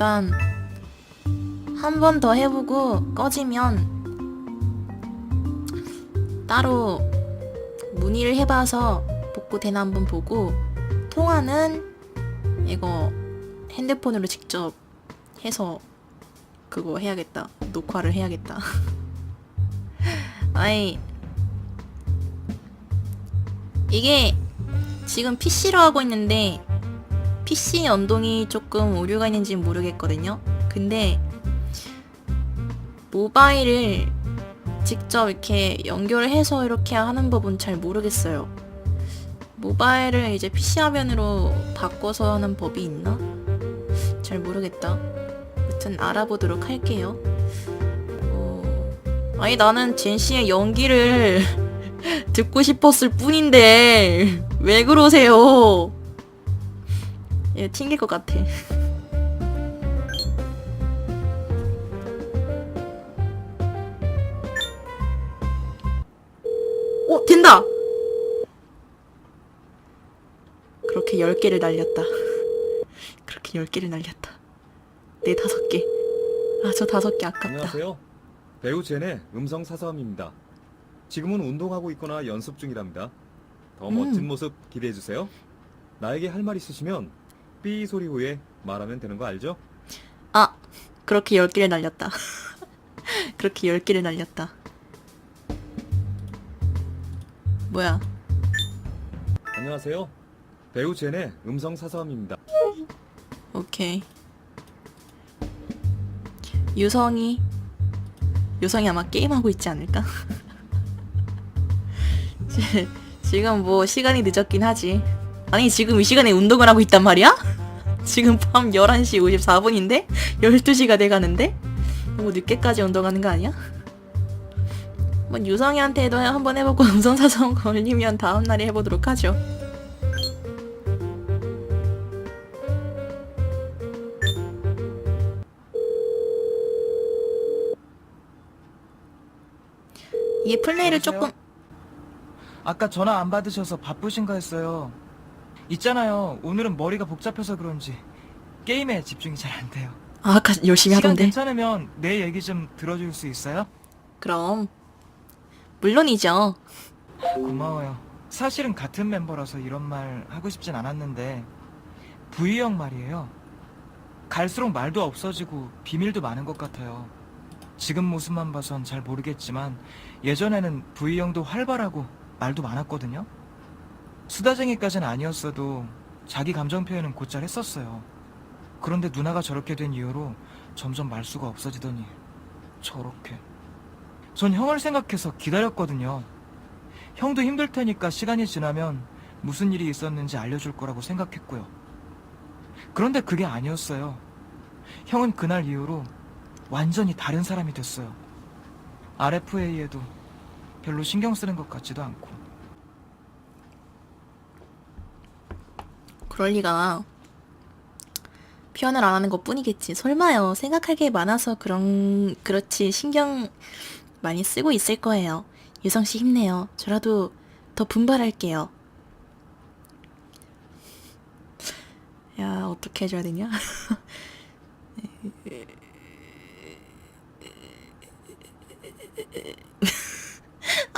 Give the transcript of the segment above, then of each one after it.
일단 한 번 더 해보고 꺼지면 따로 문의를 해봐서 복구 되나 한번 보고 통화는 이거 핸드폰으로 직접 해서 그거 해야겠다. 녹화를 해야겠다. 아이 이게 지금 PC로 하고 있는데 PC 연동이 조금 오류가 있는지 모르겠거든요. 근데 모바일을 직접 이렇게 연결을 해서 이렇게 하는 법은 잘 모르겠어요. 모바일을 이제 PC 화면으로 바꿔서 하는 법이 있나? 잘 모르겠다. 아무튼 알아보도록 할게요. 어... 아니 나는 젠 씨의 연기를 듣고 싶었을 뿐인데 왜 그러세요? 얘 튕길 것 같아. 오 된다. 그렇게 10개를 날렸다. 그렇게 10개를 날렸다. 네 다섯 개. 아 저 다섯 개 아깝다. 안녕하세요. 배우 제네 음성 사서함입니다. 지금은 운동하고 있거나 연습 중이랍니다. 더 음. 멋진 모습 기대해 주세요. 나에게 할 말 있으시면 삐 소리 후에 말하면 되는 거 알죠? 아 그렇게 10개를 날렸다. 그렇게 10개를 날렸다. 뭐야? 안녕하세요. 배우 제네 음성 사서함입니다. 오케이. 유성이 유성이 아마 게임하고 있지 않을까? 지- 지금 뭐 시간이 늦었긴 하지. 아니 지금 이 시간에 운동을 하고 있단 말이야? 지금 밤 11시 54분인데? 12시가 돼가는데? 너무 늦게까지 운동하는 거 아니야? 뭐 유성이한테도 한번 해보고 음성사성 걸리면 다음날에 해보도록 하죠. 이게 플레이를? 조금 아까 전화 안 받으셔서 바쁘신가 했어요. 있잖아요. 오늘은 머리가 복잡해서 그런지 게임에 집중이 잘 안 돼요. 아, 아까 열심히 시간 하던데. 괜찮으면 내 얘기 좀 들어줄 수 있어요? 그럼 물론이죠. 고마워요. 사실은 같은 멤버라서 이런 말 하고 싶진 않았는데 부이 형 말이에요. 갈수록 말도 없어지고 비밀도 많은 것 같아요. 지금 모습만 봐선 잘 모르겠지만 예전에는 부이 형도 활발하고 말도 많았거든요. 수다쟁이까지는 아니었어도 자기 감정 표현은 곧잘 했었어요. 그런데 누나가 저렇게 된 이후로 점점 말수가 없어지더니 저렇게. 전 형을 생각해서 기다렸거든요. 형도 힘들 테니까 시간이 지나면 무슨 일이 있었는지 알려줄 거라고 생각했고요. 그런데 그게 아니었어요. 형은 그날 이후로 완전히 다른 사람이 됐어요. RFA에도 별로 신경 쓰는 것 같지도 않고. 그럴 리가. 표현을 안 하는 것 뿐이겠지. 설마요. 생각할 게 많아서 그런 그렇지 신경 많이 쓰고 있을 거예요. 유성 씨 힘내요. 저라도 더 분발할게요. 야 어떻게 해줘야 되냐?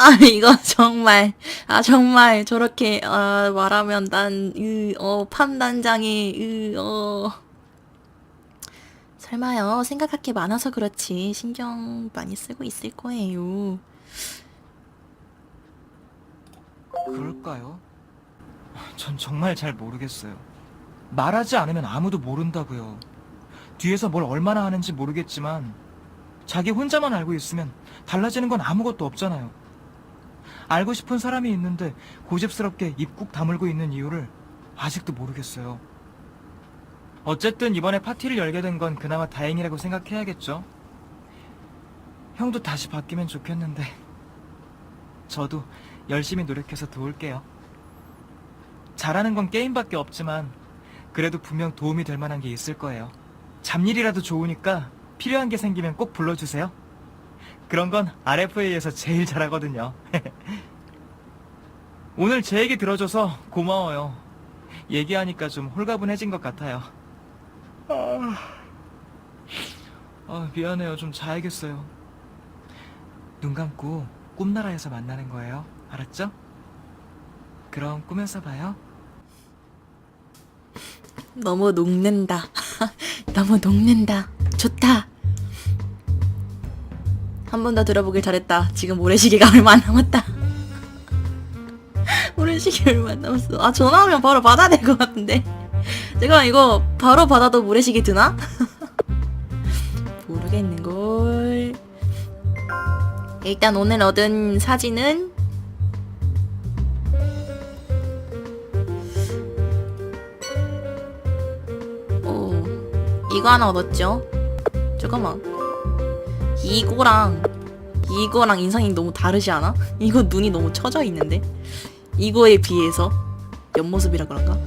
아 이거 정말 아 정말 저렇게 아, 말하면 난어 판단장이 으어 설마요 생각할 게 많아서 그렇지 신경 많이 쓰고 있을 거예요 그럴까요? 전 정말 잘 모르겠어요. 말하지 않으면 아무도 모른다고요. 뒤에서 뭘 얼마나 하는지 모르겠지만 자기 혼자만 알고 있으면 달라지는 건 아무것도 없잖아요. 알고 싶은 사람이 있는데 고집스럽게 입꾹 다물고 있는 이유를 아직도 모르겠어요. 어쨌든 이번에 파티를 열게 된 건 그나마 다행이라고 생각해야겠죠. 형도 다시 바뀌면 좋겠는데 저도 열심히 노력해서 도울게요. 잘하는 건 게임밖에 없지만 그래도 분명 도움이 될 만한 게 있을 거예요. 잡일이라도 좋으니까 필요한 게 생기면 꼭 불러주세요. 그런 건 RFA에서 제일 잘하거든요. 오늘 제 얘기 들어줘서 고마워요. 얘기하니까 좀 홀가분해진 것 같아요. 아, 아, 미안해요. 좀 자야겠어요. 눈 감고 꿈나라에서 만나는 거예요. 알았죠? 그럼 꿈에서 봐요. 너무 녹는다. 너무 녹는다. 좋다. 한 번 더 들어보길 잘했다. 지금 모래시계가 얼마 안 남았다. 모래시계 얼마 안 남았어. 아 전화하면 바로 받아야 될 것 같은데. 제가 이거 바로 받아도 모래시계 드나? 모르겠는걸. 일단 오늘 얻은 사진은 오, 이거 하나 얻었죠? 잠깐만. 이거랑, 이거랑 인상이 너무 다르지 않아? 이거 눈이 너무 처져 있는데? 이거에 비해서? 옆모습이라 그런가?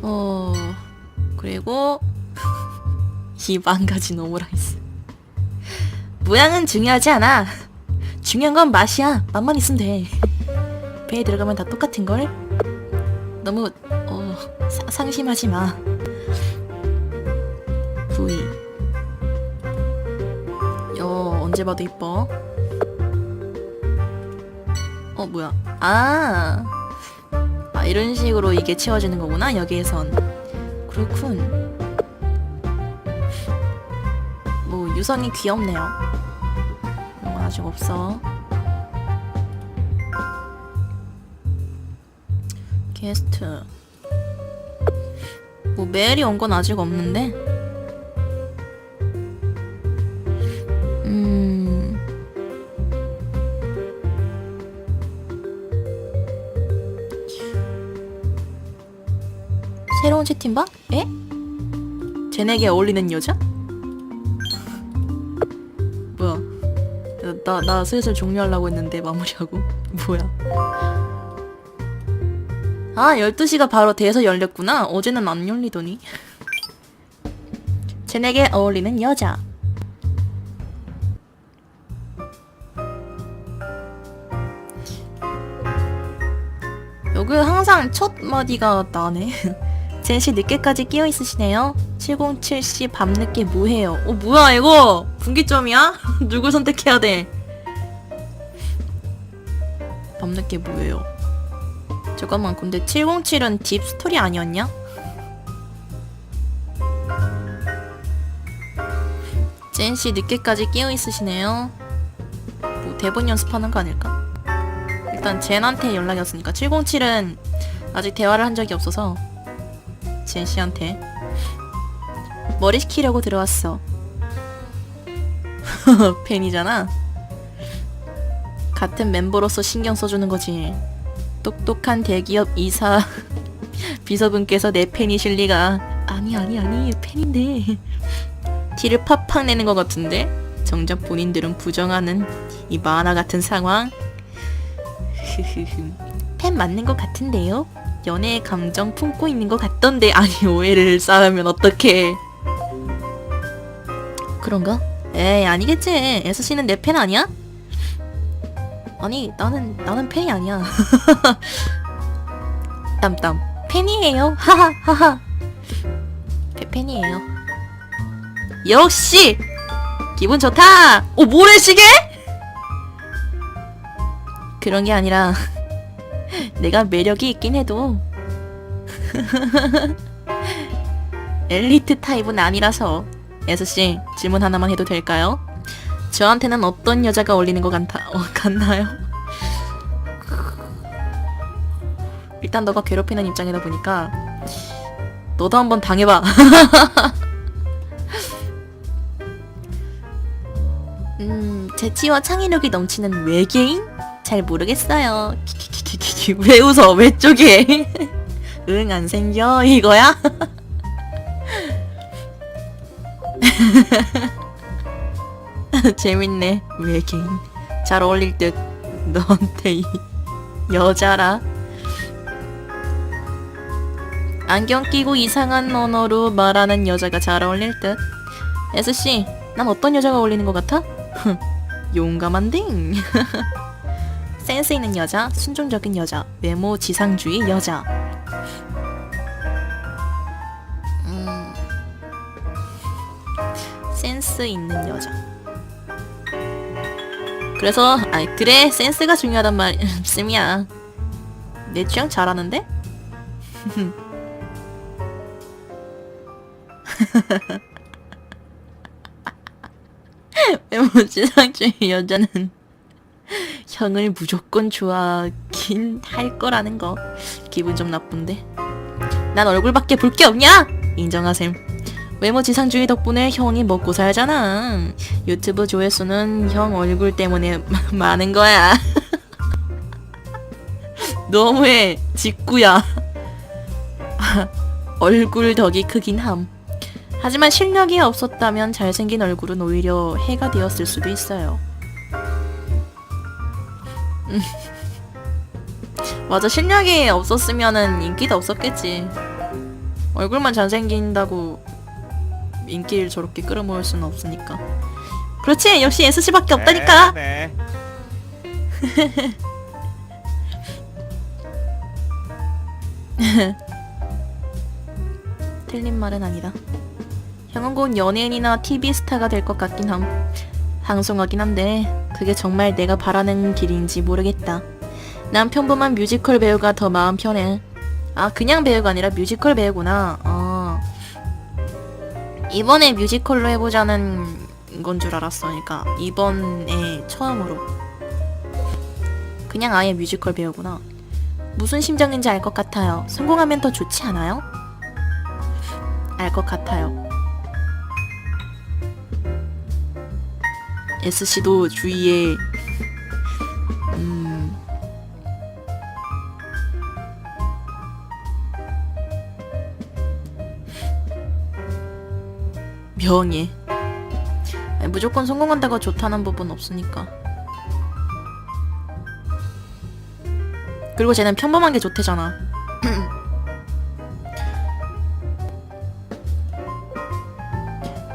어, 그리고, 이 망가진 오므라이스. 모양은 중요하지 않아. 중요한 건 맛이야. 맛만 있으면 돼. 배에 들어가면 다 똑같은 걸. 너무 어 사- 상심하지 마. 부이. 여 언제 봐도 이뻐. 어 뭐야? 아. 아 이런 식으로 이게 채워지는 거구나 여기에선. 그렇군. 뭐 유선이 귀엽네요. 아직 없어. 게스트. 뭐 메일이 온 건 아직 없는데. 음. 새로운 채팅방? 에? 젠에게 어울리는 여자? 나, 나 슬슬 종료하려고 했는데 마무리하고. 뭐야. 아 12시가 바로 돼서 열렸구나. 어제는 안 열리더니. 젠에게 어울리는 여자. 여기 항상 첫 마디가 나네 젠씨 늦게까지 끼어 있으시네요 707씨 밤늦게 뭐해요 어 뭐야 이거 분기점이야? 누굴 선택해야 돼 밤늦게 뭐해요 잠깐만 근데 707은 딥 스토리 아니었냐? 젠씨 늦게까지 끼어 있으시네요 뭐 대본 연습하는 거 아닐까? 일단 젠한테 연락이 왔으니까 707은 아직 대화를 한 적이 없어서 젠 씨한테 머리 식히려고 들어왔어. 팬이잖아. 같은 멤버로서 신경 써주는 거지. 똑똑한 대기업 이사 비서분께서 내 팬이실 리가 아니 아니 아니 팬인데 티를 팍팍 내는 것 같은데 정작 본인들은 부정하는 이 만화 같은 상황 팬 맞는 것 같은데요? 연애의 감정 품고 있는 것 같던데 아니 오해를 쌓으면 어떡해 그런가? 에이 아니겠지. 에스씨는 내 팬 아니야? 아니 나는 나는 팬이 아니야. 땀땀. 팬이에요. 하하하하. 팬- 팬이에요. 역시! 기분 좋다! 오 모래시계? 그런 게 아니라 내가 매력이 있긴 해도 엘리트 타입은 아니라서 에스씨 질문 하나만 해도 될까요? 저한테는 어떤 여자가 어울리는 것 같아, 어, 같나요? 일단 너가 괴롭히는 입장이다 보니까 너도 한번 당해봐 음, 재치와 창의력이 넘치는 외계인? 잘 모르겠어요. 키키키 키키 왜 웃어? 왜 쪼개? 응, 안 생겨? 이거야? 재밌네. 외계인. 잘 어울릴 듯. 너한테 이 여자라. 안경 끼고 이상한 언어로 말하는 여자가 잘 어울릴 듯. 에스씨, 난 어떤 여자가 어울리는 것 같아? 용감한 딩. 센스 있는 여자, 순종적인 여자, 외모 지상주의 여자. 음, 센스 있는 여자. 그래서 아이 그래 센스가 중요하단 말씀이야. 내 취향 잘하는데? 외모 지상주의 여자는 형을 무조건 좋아하긴 할 거라는 거. 기분 좀 나쁜데. 난 얼굴밖에 볼 게 없냐? 인정하셈. 외모 지상주의 덕분에 형이 먹고 살잖아. 유튜브 조회수는 형 얼굴 때문에 많은 거야. 너무해 직구야. 얼굴 덕이 크긴 함. 하지만 실력이 없었다면 잘생긴 얼굴은 오히려 해가 되었을 수도 있어요 맞아 실력이 없었으면은 인기도 없었겠지. 얼굴만 잘생긴다고 인기를 저렇게 끌어모을 수는 없으니까. 그렇지 역시 SC밖에 없다니까. 네. 틀린 말은 아니다. 형은 곧 연예인이나 TV 스타가 될 것 같긴 함 방송하긴 한데 그게 정말 내가 바라는 길인지 모르겠다. 난 평범한 뮤지컬 배우가 더 마음 편해. 아 그냥 배우가 아니라 뮤지컬 배우구나. 어. 이번에 뮤지컬로 해보자는 건 줄 알았어. 그러니까 이번에 처음으로. 그냥 아예 뮤지컬 배우구나. 무슨 심정인지 알 것 같아요. 성공하면 더 좋지 않아요? 알 것 같아요 SC도 주위에 음 명예. 무조건 성공한다고 좋다는 법은 없으니까. 그리고 쟤는 평범한 게 좋대잖아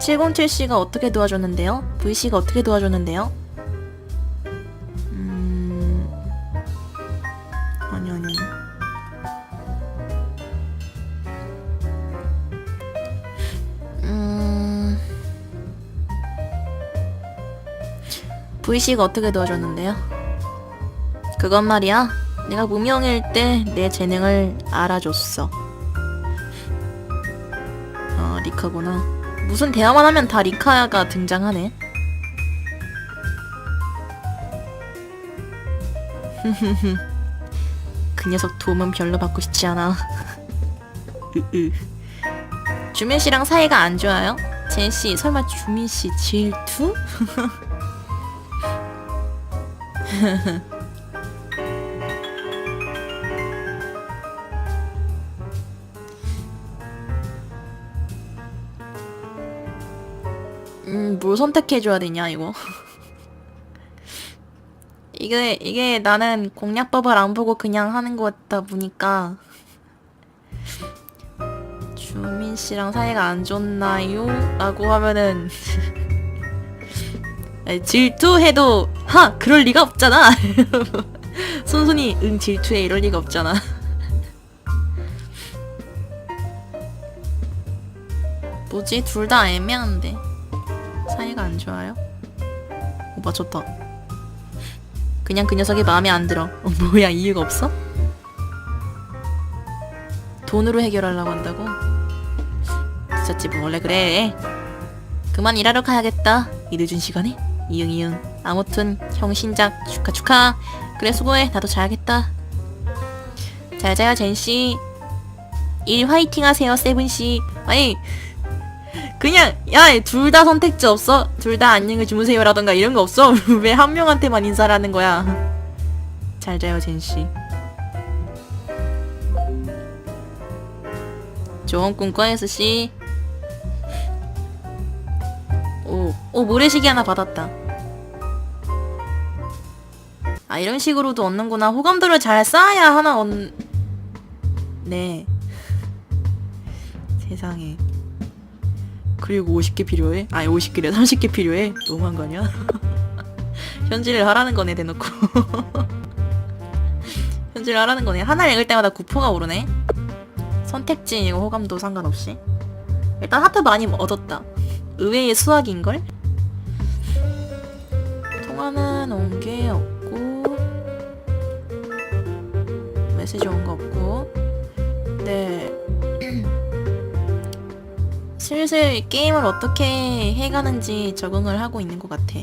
(707씨가) 어떻게 도와줬는데요 (VC가) 어떻게 도와줬는데요 음 아니 아니 음 VC가 어떻게 도와줬는데요? 그건 말이야. 내가 무명일 때 내 재능을 알아줬어. 아, 리카구나. 무슨 대화만 하면 다 리카가 등장하네. 그 녀석 도움은 별로 받고 싶지 않아. 주민 씨랑 사이가 안 좋아요? 젠 씨, 설마 주민 씨 질투? 선택해줘야 되냐, 이거. 이게, 이게 나는 공략법을 안 보고 그냥 하는 거다 보니까. 주민 씨랑 사이가 안 좋나요? 라고 하면은. 질투해도, 하! 그럴 리가 없잖아! 손손이, 응, 질투해. 이럴 리가 없잖아. 뭐지? 둘 다 애매한데. 사이가 안 좋아요? 오빠 좋다. 그냥 그 녀석이 마음에 안 들어. 어, 뭐야 이유가 없어? 돈으로 해결하려고 한다고? 뭐 원래 그래. 그만 일하러 가야겠다. 이 늦은 시간에? 이응 이응. 아무튼 형 신작 축하 축하. 그래 수고해. 나도 자야겠다. 잘 자요 젠씨. 일 화이팅 하세요 세븐씨. 아니 그냥 야 둘 다 선택지 없어? 둘 다 안녕히 주무세요라던가 이런 거 없어? 왜 한 명한테만 인사를 하는 거야? 잘 자요 젠씨 좋은 꿈꿔 혜수씨 오, 오 모래시계 하나 받았다 아 이런 식으로도 얻는구나 호감도를 잘 쌓아야 하나 얻... 네 세상에 그리고 50개 필요해? 아니 50개래 30개 필요해? 너무한 거 아니야? 현질을 하라는 거네 대놓고 현질을 하라는 거네 하나를 읽을 때마다 구포가 오르네 선택지 이거 호감도 상관없이 일단 하트 많이 얻었다 의외의 수학인걸? 통화는 온 게 없고 메시지 온 거 없고 슬슬 게임을 어떻게 해가는지 적응을 하고 있는 것 같아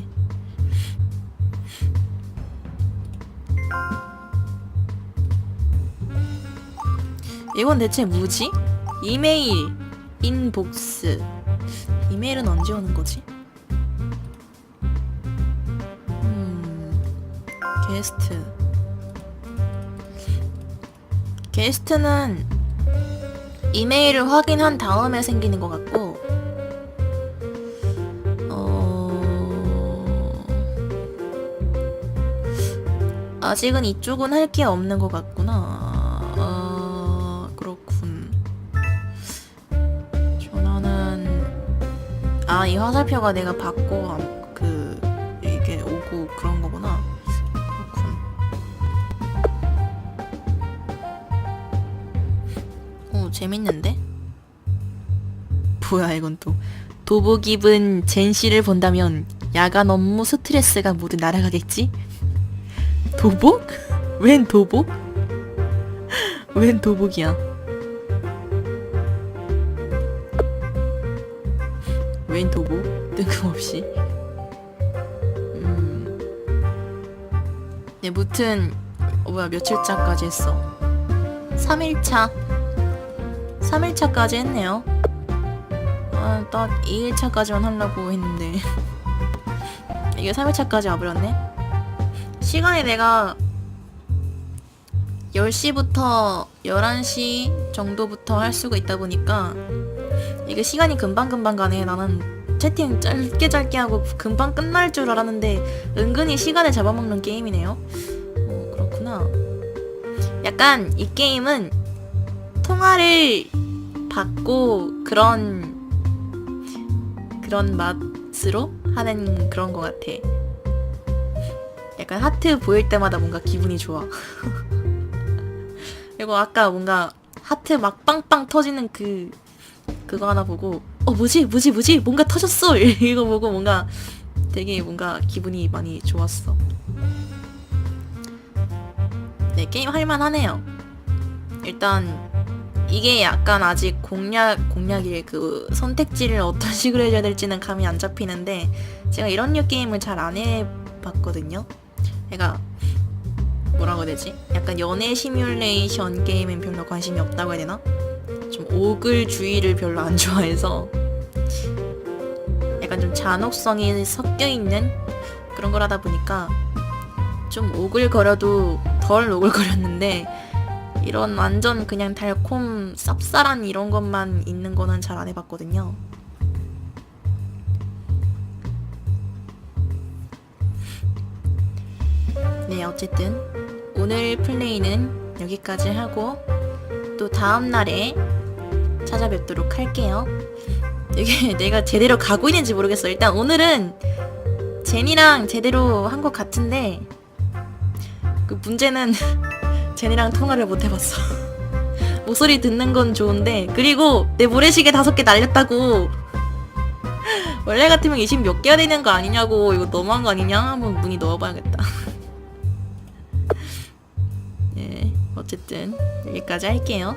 이건 대체 뭐지? 이메일, 인복스. 이메일은 언제 오는 거지? 음, 게스트. 게스트는 이메일을 확인한 다음에 생기는 것 같고, 어... 아직은 이쪽은 할 게 없는 것 같구나. 어, 그렇군. 전화는 아, 이 화살표가 내가 받고 안- 그 이게 오고 그런 거구나. 재밌는데? 뭐야, 이건 또. 도복 입은 젠 씨를 본다면 야간 업무 스트레스가 모두 날아가겠지? 도복? 웬 도복? 웬 도복이야? 웬 도복? 뜬금없이. 음. 네, 무튼, 어, 뭐야, 며칠차까지 했어? 3일차. 3일차까지 했네요. 아, 딱 2일차까지만 하려고 했는데. 이게 3일차까지 와버렸네? 시간이 내가 10시부터 11시 정도부터 할 수가 있다 보니까 이게 시간이 금방금방 가네. 나는 채팅 짧게 짧게 하고 금방 끝날 줄 알았는데 은근히 시간을 잡아먹는 게임이네요. 어, 그렇구나. 약간 이 게임은 통화를 받고 그런 그런 맛으로 하는 그런 것 같아. 약간 하트 보일 때마다 뭔가 기분이 좋아. 그리고 아까 뭔가 하트 막 빵빵 터지는 그 그거 하나 보고 어 뭐지 뭐지 뭐지 뭔가 터졌어 이거 보고 뭔가 되게 뭔가 기분이 많이 좋았어. 네 게임 할만하네요. 일단 이게 약간 아직 공략 공략일 그 선택지를 어떤 식으로 해줘야 될지는 감이 안 잡히는데 제가 이런 류 게임을 잘 안 해봤거든요. 내가 뭐라고 해야 되지? 약간 연애 시뮬레이션 게임엔 별로 관심이 없다고 해야 되나? 좀 오글주의를 별로 안 좋아해서 약간 좀 잔혹성이 섞여 있는 그런 거라다 보니까 좀 오글거려도 덜 오글거렸는데 이런 완전 그냥 달콤 쌉쌀한 이런 것만 있는 거는 잘 안 해봤거든요. 네, 어쨌든 오늘 플레이는 여기까지 하고 또 다음 날에 찾아뵙도록 할게요. 이게 내가 제대로 가고 있는지 모르겠어. 일단 오늘은 제니랑 제대로 한 것 같은데 그 문제는 제니랑 통화를 못 해봤어. 목소리 듣는 건 좋은데 그리고 내 모래시계 다섯 개 날렸다고 원래 같으면 20 몇 개가 되는 거 아니냐고 이거 너무한 거 아니냐 한번 문의 넣어봐야겠다. 예 어쨌든 여기까지 할게요.